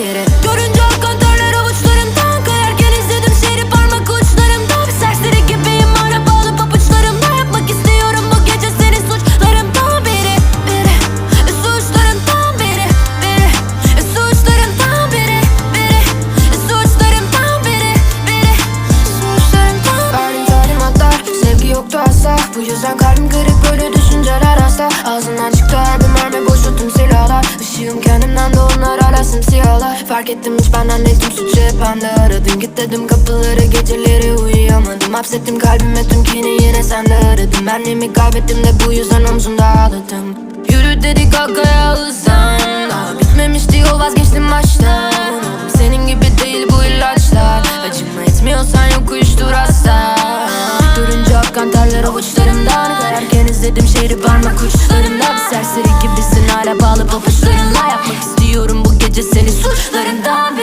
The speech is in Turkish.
beri Görünce akan terler avuçlarımdan Kayarken izledim şehri parmak uçlarımda Bir serseri gibiyim. Hala bağlı pabuçlarımla Yapmak istiyorum. Bu gece seni suçlarımdan biri Biri. Suçlarımdan biri Biri. Suçlarımdan biri Biri. Suçlarımdan biri Biri. Suçlarımdan Verdiğin talimatlar Sevgi yoktu asla. Bu yüzden kalbim kırık Fark ettim hiç benden değil tüm suçu hep aradım. Git dedim kapıları geceleri uyuyamadım. Hapsettim kalbime tüm kini yine sende aradım Benliğimi kaybettim de bu yüzden omzumda ağladım. Yürü dedik arkaya hızlan Daha bitmemişti yol vazgeçtim baştan. Senin gibi değil bu ilaçlar. Acıma etmiyorsan yok uyuştur hasta Görünce akan terler avuçlarımdan Kayarken izledim şehri parmak uçlarımda Bir serseri gibisin hala bağlı papuçlarınla Yapmak istiyorum bu gece seni suçlarından